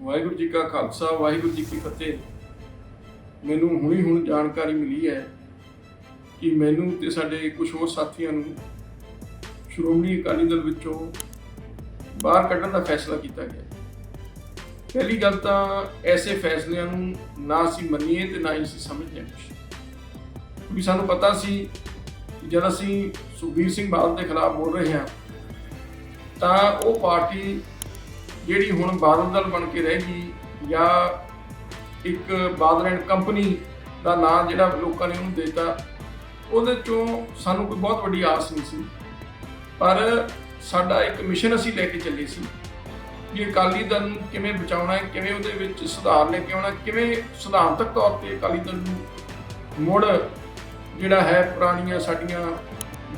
ਵਾਹਿਗੁਰੂ ਜੀ ਕਾ ਖਾਲਸਾ, ਵਾਹਿਗੁਰੂ ਜੀ ਕੀ ਫਤਿਹ। ਮੈਨੂੰ ਹੁਣੀ ਹੁਣ ਜਾਣਕਾਰੀ ਮਿਲੀ ਹੈ ਕਿ ਮੈਨੂੰ ਤੇ ਸਾਡੇ ਕੁਝ ਹੋਰ ਸਾਥੀਆਂ ਨੂੰ ਸ਼੍ਰੋਮਣੀ ਅਕਾਲੀ ਦਲ ਵਿੱਚੋਂ ਬਾਹਰ ਕੱਢਣ ਦਾ ਫੈਸਲਾ ਕੀਤਾ ਗਿਆ ਪਹਿਲੀ ਗੱਲ ਤਾਂ ਐਸੇ ਫੈਸਲਿਆਂ ਨੂੰ ਨਾ ਅਸੀਂ ਮੰਨੀਏ ਤੇ ਨਾ ਹੀ ਅਸੀਂ ਸਮਝਦੇ ਹਾਂ ਕੁਛ। ਕਿਉਂਕਿ ਸਾਨੂੰ ਪਤਾ ਸੀ ਜਦ ਅਸੀਂ ਸੁਖਬੀਰ ਸਿੰਘ ਬਾਦਲ ਦੇ ਖਿਲਾਫ ਬੋਲ ਰਹੇ ਹਾਂ, ਤਾਂ ਉਹ ਪਾਰਟੀ ਜਿਹੜੀ ਹੁਣ ਬਾਦਲ ਦਲ ਬਣ ਕੇ ਰਹਿ ਗਈ ਜਾਂ ਇੱਕ ਬਾਦਲ ਐਂਡ ਕੰਪਨੀ ਦਾ ਨਾਮ ਜਿਹੜਾ ਲੋਕਾਂ ਨੇ ਉਹਨੂੰ ਦਿੱਤਾ, ਉਹਦੇ ਚੋਂ ਸਾਨੂੰ ਕੋਈ ਬਹੁਤ ਵੱਡੀ ਆਸ ਨਹੀਂ ਸੀ ਪਰ ਸਾਡਾ ਇੱਕ ਮਿਸ਼ਨ ਅਸੀਂ ਲੈ ਕੇ ਚੱਲੇ ਸੀ ਕਿ ਅਕਾਲੀ ਦਲ ਨੂੰ ਕਿਵੇਂ ਬਚਾਉਣਾ ਹੈ, ਕਿਵੇਂ ਉਹਦੇ ਵਿੱਚ ਸੁਧਾਰ ਲੈ ਕੇ ਆਉਣਾ, ਕਿਵੇਂ ਸਿਧਾਂਤਕ ਤੌਰ ਤੇ ਅਕਾਲੀ ਦਲ ਨੂੰ ਮੁੜ ਜਿਹੜਾ ਹੈ ਪੁਰਾਣੀਆਂ ਸਾਡੀਆਂ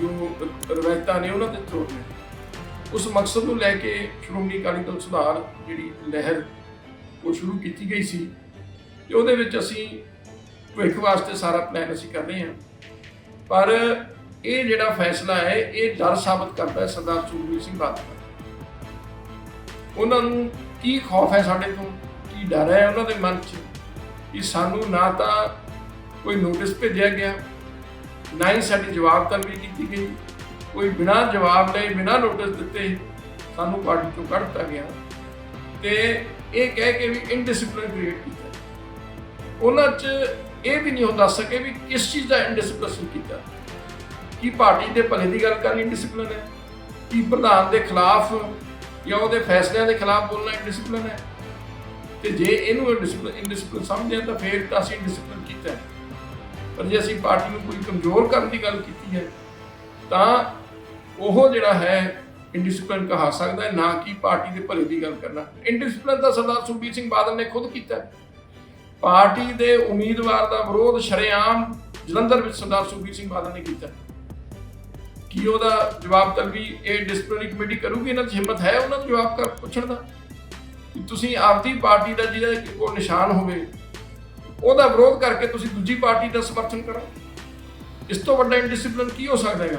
ਜੋ ਰਵਾਇਤਾਂ ਨੇ ਉਹਨਾਂ ਤੇ ਤੋੜਨਾ ਹੈ। ਉਸ ਮਕਸਦ ਨੂੰ ਲੈ ਕੇ ਸ਼੍ਰੋਮਣੀ ਅਕਾਲੀ ਦਲ ਸੁਧਾਰ ਜਿਹੜੀ ਲਹਿਰ ਉਹ ਸ਼ੁਰੂ ਕੀਤੀ ਗਈ ਸੀ ਤੇ ਉਹਦੇ ਵਿੱਚ ਅਸੀਂ ਭਵਿੱਖ ਵਾਸਤੇ ਸਾਰਾ ਪਲਾਨ ਅਸੀਂ ਕਰ ਰਹੇ ਹਾਂ। ਪਰ ਇਹ ਜਿਹੜਾ ਫੈਸਲਾ ਹੈ, ਇਹ ਡਰ ਸਾਬਤ ਕਰਦਾ ਹੈ ਸਰਦਾਰ ਸੁਖਬੀਰ ਸਿੰਘ ਬਾਦਲ ਉਹਨਾਂ ਨੂੰ ਕੀ ਖੌਫ ਹੈ ਸਾਡੇ ਤੋਂ, ਕੀ ਡਰ ਹੈ ਉਹਨਾਂ ਦੇ ਮਨ 'ਚ ਕਿ ਸਾਨੂੰ ਨਾ ਤਾਂ ਕੋਈ ਨੋਟਿਸ ਭੇਜਿਆ ਗਿਆ, ਨਾ ਹੀ ਸਾਡੀ ਜਵਾਬ ਤਲਬੀ ਕੀਤੀ ਗਈ। ਕੋਈ ਬਿਨਾਂ ਜਵਾਬ ਲਏ, ਬਿਨਾਂ ਨੋਟਿਸ ਦਿੱਤੇ ਸਾਨੂੰ ਪਾਰਟੀ ਤੋਂ ਕੱਢ ਦਿੱਤਾ ਗਿਆ ਤੇ ਇਹ ਕਹਿ ਕੇ ਵੀ ਇਨਡਿਸਪਲਿਨ ਕ੍ਰੀਏਟ ਕੀਤਾ। ਉਹਨਾਂ 'ਚ ਇਹ ਵੀ ਨਹੀਂ ਹੋ ਦੱਸ ਸਕੇ ਵੀ ਕਿਸ ਚੀਜ਼ ਦਾ ਇਨਡਿਸਪਲਿਨ ਕੀਤਾ। ਕੀ ਪਾਰਟੀ ਦੇ ਭਲੇ ਦੀ ਗੱਲ ਕਰਨੀ ਡਿਸਪਲਿਨ ਹੈ? ਕੀ ਪ੍ਰਧਾਨ ਦੇ ਖਿਲਾਫ ਜਾਂ ਉਹਦੇ ਫੈਸਲਿਆਂ ਦੇ ਖਿਲਾਫ ਬੋਲਣਾ ਡਿਸਪਲਿਨ ਹੈ? ਤੇ ਜੇ ਇਹਨੂੰ ਡਿਸਪਲਿਨ ਇਨਡਿਸਪਲਿਨ ਸਮਝਦੇ ਹਾਂ ਤਾਂ ਫਿਰ ਤਾਂ ਅਸੀਂ ਡਿਸਪਲਿਨ ਕੀਤਾ ਪਰ ਜੇ ਅਸੀਂ ਪਾਰਟੀ ਨੂੰ ਕੋਈ ਕਮਜ਼ੋਰ ਕਰਨ ਦੀ ਗੱਲ ਕੀਤੀ ਹੈ, ਤਾਂ ਉਹ ਜਿਹੜਾ ਹੈ ਇੰਡਿਸਪਲਿਨ ਕਹਾ ਸਕਦਾ ਹੈ, ਨਾ ਕਿ ਪਾਰਟੀ ਦੇ ਭਲੇ ਦੀ ਗੱਲ ਕਰਨਾ। ਇਨਡਿਸਪਲਿਨ ਤਾਂ ਸਰਦਾਰ ਸੁਖਬੀਰ ਸਿੰਘ ਬਾਦਲ ਨੇ ਖੁਦ ਕੀਤਾ ਪਾਰਟੀ ਦੇ ਉਮੀਦਵਾਰ ਦਾ ਵਿਰੋਧ ਸ਼ਰੇਆਮ ਜਲੰਧਰ ਵਿੱਚ ਸਰਦਾਰ ਸੁਖਬੀਰ ਸਿੰਘ ਬਾਦਲ ਨੇ ਕੀਤਾ ਕੀ ਉਹਦਾ ਜਵਾਬ ਤਲਬੀ ਇਹ ਡਿਸਪਲਿਨਰੀ ਕਮੇਟੀ ਕਰੂਗੀ, ਇਹਨਾਂ ਦੀ ਹਿੰਮਤ ਹੈ ਉਹਨਾਂ ਨੂੰ ਜਵਾਬ ਕਰ ਪੁੱਛਣ ਦਾ? ਤੁਸੀਂ ਆਪਦੀ ਪਾਰਟੀ ਦਾ ਜਿਹਦਾ ਕੋਈ ਨਿਸ਼ਾਨ ਹੋਵੇ, ਉਹਦਾ ਵਿਰੋਧ ਕਰਕੇ ਤੁਸੀਂ ਦੂਜੀ ਪਾਰਟੀ ਦਾ ਸਮਰਥਨ ਕਰੋ। ਇਸ ਤੋਂ ਵੱਡਾ ਇਨਡਿਸਪਲਿਨ ਕੀ ਹੋ ਸਕਦਾ ਹੈਗਾ?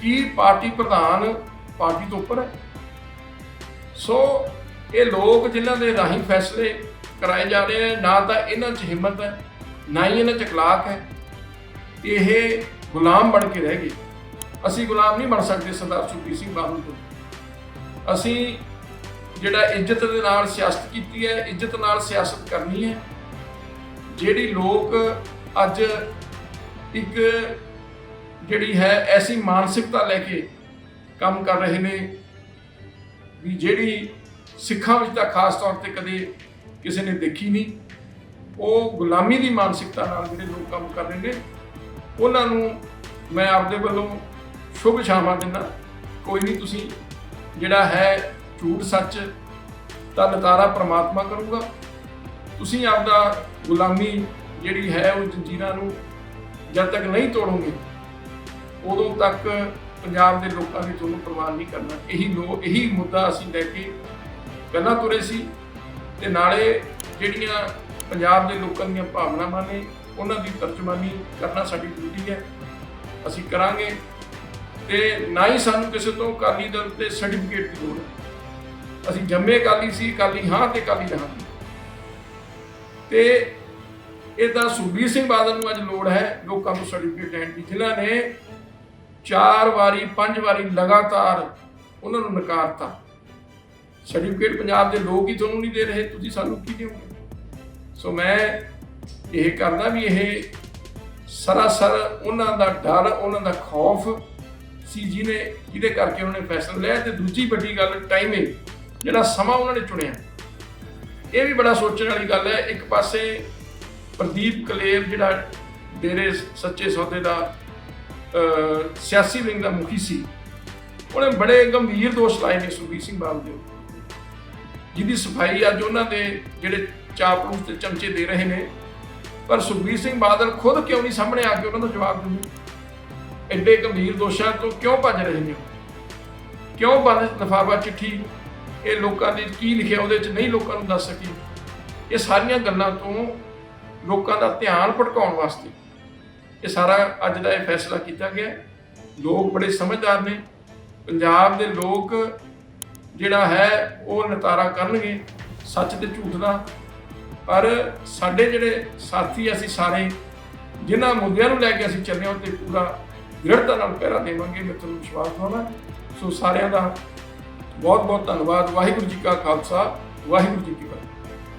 ਕੀ ਪਾਰਟੀ ਪ੍ਰਧਾਨ ਪਾਰਟੀ ਤੋਂ ਉੱਪਰ ਹੈ? ਸੋ ਇਹ ਲੋਕ ਜਿਨ੍ਹਾਂ ਦੇ ਰਾਹੀਂ ਫੈਸਲੇ ਕਰਾਏ ਜਾ ਰਹੇ ਨੇ ਨਾ ਤਾਂ ਇਹਨਾਂ 'ਚ ਹਿੰਮਤ ਹੈ, ਨਾ ਹੀ ਇਹਨਾਂ 'ਚ ਅਖਲਾਕ ਹੈ। ਇਹ ਗੁਲਾਮ ਬਣ ਕੇ ਰਹਿ ਗਏ। ਅਸੀਂ ਗੁਲਾਮ ਨਹੀਂ ਬਣ ਸਕਦੇ ਸਰਦਾਰ ਸੁਖਬੀਰ ਸਿੰਘ ਬਾਦਲ ਤੋਂ। ਅਸੀਂ ਜਿਹੜਾ ਇੱਜ਼ਤ ਦੇ ਨਾਲ ਸਿਆਸਤ ਕੀਤੀ ਹੈ, ਇੱਜ਼ਤ ਨਾਲ ਸਿਆਸਤ ਕਰਨੀ ਹੈ। ਜਿਹੜੀ ਲੋਕ ਅੱਜ ਇੱਕ ਜਿਹੜੀ ਹੈ ਐਸੀ ਮਾਨਸਿਕਤਾ ਲੈ ਕੇ ਕੰਮ ਕਰ ਰਹੇ ਨੇ ਵੀ ਜਿਹੜੀ ਸਿੱਖਾਂ ਵਿੱਚ ਤਾਂ ਖਾਸ ਤੌਰ ਤੇ ਕਦੇ ਕਿਸੇ ਨੇ ਦੇਖੀ ਨਹੀਂ, ਉਹ ਗੁਲਾਮੀ ਦੀ ਮਾਨਸਿਕਤਾ ਨਾਲ ਜਿਹੜੇ ਲੋਕ ਕੰਮ ਕਰ ਰਹੇ ਨੇ, ਉਹਨਾਂ ਨੂੰ ਮੈਂ ਆਪਦੇ ਵੱਲੋਂ ਸ਼ੁਭ ਛਾਵਾਂ ਦਿੰਦਾ। ਕੋਈ ਨਹੀਂ ਤੁਸੀਂ ਜਿਹੜਾ ਹੈ ਝੂਠ ਸੱਚ ਤਾਂ ਨਤਾਰਾ ਪ੍ਰਮਾਤਮਾ ਕਰੂਗਾ। ਤੁਸੀਂ ਆਪਦਾ ਗੁਲਾਮੀ ਜਿਹੜੀ ਹੈ ਉਹ ਜੰਜੀਰਾਂ ਨੂੰ ਜਦ ਤੱਕ ਨਹੀਂ ਤੋੜੋਗੇ ਉਦੋਂ ਤੱਕ ਪੰਜਾਬ ਦੇ ਲੋਕਾਂ ਦੀ ਤੁਹਾਨੂੰ ਪ੍ਰਵਾਨ ਨਹੀਂ ਕਰਨਾ। ਇਹੀ ਲੋ ਇਹੀ ਮੁੱਦਾ ਅਸੀਂ ਲੈ ਕੇ ਪਹਿਲਾਂ ਤੁਰੇ ਸੀ ਤੇ ਨਾਲੇ ਜਿਹੜੀਆਂ ਪੰਜਾਬ ਦੇ ਲੋਕਾਂ ਦੀਆਂ ਭਾਵਨਾਵਾਂ ਨੇ, ਉਹਨਾਂ ਦੀ ਤਰਜਮਾਨੀ ਕਰਨਾ ਸਾਡੀ ਡਿਊਟੀ ਹੈ। ਅਸੀਂ ਕਰਾਂਗੇ ਤੇ ਨਾ ਹੀ ਸਾਨੂੰ ਕਿਸੇ ਤੋਂ ਅਕਾਲੀ ਦਲ ਤੇ ਸਰਟੀਫਿਕੇਟ ਦੀ ਲੋੜ ਹੈ। ਅਸੀਂ ਜੰਮੇ ਅਕਾਲੀ ਸੀ, ਅਕਾਲੀ ਹਾਂ ਤੇ ਅਕਾਲੀ ਰਹਾਂਗੇ ਤੇ ਇਹ ਤਾਂ ਸੁਖਬੀਰ ਸਿੰਘ ਬਾਦਲ ਨੂੰ ਅੱਜ ਲੋੜ ਹੈ, ਲੋਕਾਂ ਨੂੰ ਸਰਟੀਫਿਕੇਟ ਲੈਣ ਦੀ। ਜਿਨ੍ਹਾਂ ਨੇ ਚਾਰ ਵਾਰੀ, ਪੰਜ ਵਾਰੀ ਲਗਾਤਾਰ ਉਹਨਾਂ ਨੂੰ ਨਕਾਰਤਾ। ਸਰਟੀਫਿਕੇਟ ਪੰਜਾਬ ਦੇ ਲੋਕ ਹੀ ਤੁਹਾਨੂੰ ਨਹੀਂ ਦੇ ਰਹੇ, ਤੁਸੀਂ ਸਾਨੂੰ ਕੀ ਦਿਓਗੇ? ਸੋ ਮੈਂ ਇਹ ਕਰਦਾ ਵੀ ਇਹ ਸਰਾਸਰ ਉਹਨਾਂ ਦਾ ਡਰ, ਉਹਨਾਂ ਦਾ ਖੌਫ ਸੀ ਜਿਹਨੇ, ਜਿਹਦੇ ਕਰਕੇ ਉਹਨਾਂ ਨੇ ਫੈਸਲਾ ਲਿਆ। ਤੇ ਦੂਜੀ ਵੱਡੀ ਗੱਲ ਟਾਈਮਿੰਗ ਜਿਹੜਾ ਸਮਾਂ ਉਹਨਾਂ ਨੇ ਚੁਣਿਆ। ਇਹ ਵੀ ਬੜਾ ਸੋਚਣ ਵਾਲੀ ਗੱਲ ਹੈ। ਇੱਕ ਪਾਸੇ ਪ੍ਰਦੀਪ ਕਲੇਰ ਜਿਹੜਾ ਡੇਰੇ ਸੱਚੇ ਸੌਦੇ ਦਾ ਸਿਆਸੀ ਵਿੰਗ ਦਾ ਮੁਖੀ ਸੀ। ਉਹਨੇ ਬੜੇ ਗੰਭੀਰ ਦੋਸ਼ ਲਾਏ ਨੇ ਸੁਖਬੀਰ ਸਿੰਘ ਬਾਦਲ ਦੇ ਉੱਤੇ, ਜਿਹਦੀ ਸਫ਼ਾਈ ਅੱਜ ਉਹਨਾਂ ਦੇ ਜਿਹੜੇ ਚਾਪਲੂਸ ਤੇ ਚਮਚੇ ਦੇ ਰਹੇ ਨੇ। ਪਰ ਸੁਖਬੀਰ ਸਿੰਘ ਬਾਦਲ ਖੁਦ ਕਿਉਂ ਨਹੀਂ ਸਾਹਮਣੇ ਆ ਕੇ ਉਹਨਾਂ ਦਾ ਜਵਾਬ ਦਿੰਦੇ? ਐਡੇ ਗੰਭੀਰ ਦੋਸ਼ਾਂ ਤੋਂ ਕਿਉਂ ਭੱਜ ਰਹੇ ਨੇ? ਕਿਉਂ ਬੰਦ ਲਫਾਫਾ ਚਿੱਠੀ ਇਹ ਲੋਕਾਂ ਦੇ ਕੀ ਲਿਖਿਆ ਉਹਦੇ 'ਚ ਨਹੀਂ ਲੋਕਾਂ ਨੂੰ ਦੱਸ ਸਕੀ? ਇਹ ਸਾਰੀਆਂ ਗੱਲਾਂ ਤੋਂ ਲੋਕਾਂ ਦਾ ਧਿਆਨ ਭਟਕਾਉਣ ਵਾਸਤੇ ਇਹ ਸਾਰਾ ਅੱਜ ਦਾ ਇਹ ਫੈਸਲਾ ਕੀਤਾ ਗਿਆ ਲੋਕ ਬੜੇ ਸਮਝਦਾਰ ਨੇ। ਪੰਜਾਬ ਦੇ ਲੋਕ ਜਿਹੜਾ ਹੈ, ਉਹ ਨਤਾਰਾ ਕਰਨਗੇ। ਸੱਚ ਤੇ ਝੂਠ ਦਾ। ਪਰ ਸਾਡੇ ਜਿਹੜੇ ਸਾਥੀ ਅਸੀਂ ਸਾਰੇ, ਜਿਨ੍ਹਾਂ ਮੁੱਦਿਆਂ ਨੂੰ ਲੈ ਕੇ ਅਸੀਂ ਚੱਲੇ ਹਾਂ ਤੇ ਪੂਰਾ ਦ੍ਰਿੜਤਾ ਨਾਲ ਪਹਿਰਾ ਦੇਵਾਂਗੇ। ਮੈਂ ਤੁਹਾਨੂੰ ਵਿਸ਼ਵਾਸ ਦਿਵਾਉਣਾ। ਸੋ ਸਾਰਿਆਂ ਦਾ ਬਹੁਤ ਬਹੁਤ ਧੰਨਵਾਦ। ਵਾਹਿਗੁਰੂ ਜੀ ਕਾ ਖਾਲਸਾ, ਵਾਹਿਗੁਰੂ ਜੀ ਕੀ ਫਤਿਹ।